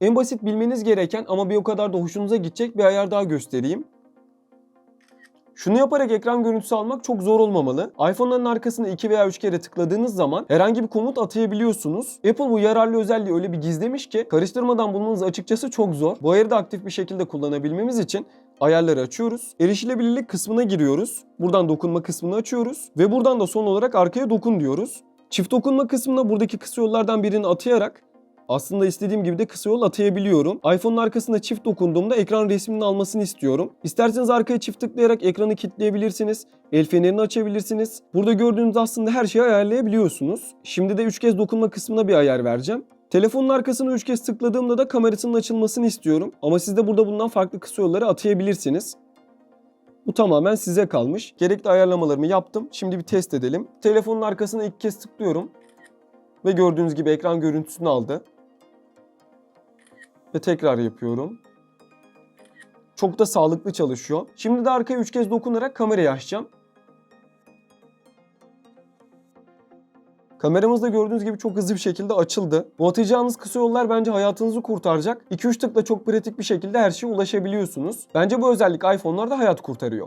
En basit bilmeniz gereken ama bir o kadar da hoşunuza gidecek bir ayar daha göstereyim. Şunu yaparak ekran görüntüsü almak çok zor olmamalı. iPhone'ların arkasına 2 veya 3 kere tıkladığınız zaman herhangi bir komut atayabiliyorsunuz. Apple bu yararlı özelliği öyle bir gizlemiş ki karıştırmadan bulmanız açıkçası çok zor. Bu ayarı da aktif bir şekilde kullanabilmemiz için ayarları açıyoruz. Erişilebilirlik kısmına giriyoruz. Buradan dokunma kısmını açıyoruz. Ve buradan da son olarak arkaya dokun diyoruz. Çift dokunma kısmına buradaki kısa yollardan birini atayarak aslında istediğim gibi de kısa yol atayabiliyorum. iPhone'un arkasına çift dokunduğumda ekran resmini almasını istiyorum. İsterseniz arkaya çift tıklayarak ekranı kilitleyebilirsiniz. El fenerini açabilirsiniz. Burada gördüğünüz aslında her şeyi ayarlayabiliyorsunuz. Şimdi de 3 kez dokunma kısmına bir ayar vereceğim. Telefonun arkasına 3 kez tıkladığımda da kamerasının açılmasını istiyorum. Ama siz de burada bundan farklı kısa yolları atayabilirsiniz. Bu tamamen size kalmış. Gerekli ayarlamalarımı yaptım. Şimdi bir test edelim. Telefonun arkasına ilk kez tıklıyorum. Ve gördüğünüz gibi ekran görüntüsünü aldı. Ve tekrar yapıyorum. Çok da sağlıklı çalışıyor. Şimdi de arkaya 3 kez dokunarak kamerayı açacağım. Kameramız da gördüğünüz gibi çok hızlı bir şekilde açıldı. Bu atacağınız kısa yollar bence hayatınızı kurtaracak. 2-3 tıkla çok pratik bir şekilde her şeye ulaşabiliyorsunuz. Bence bu özellik iPhone'larda hayat kurtarıyor.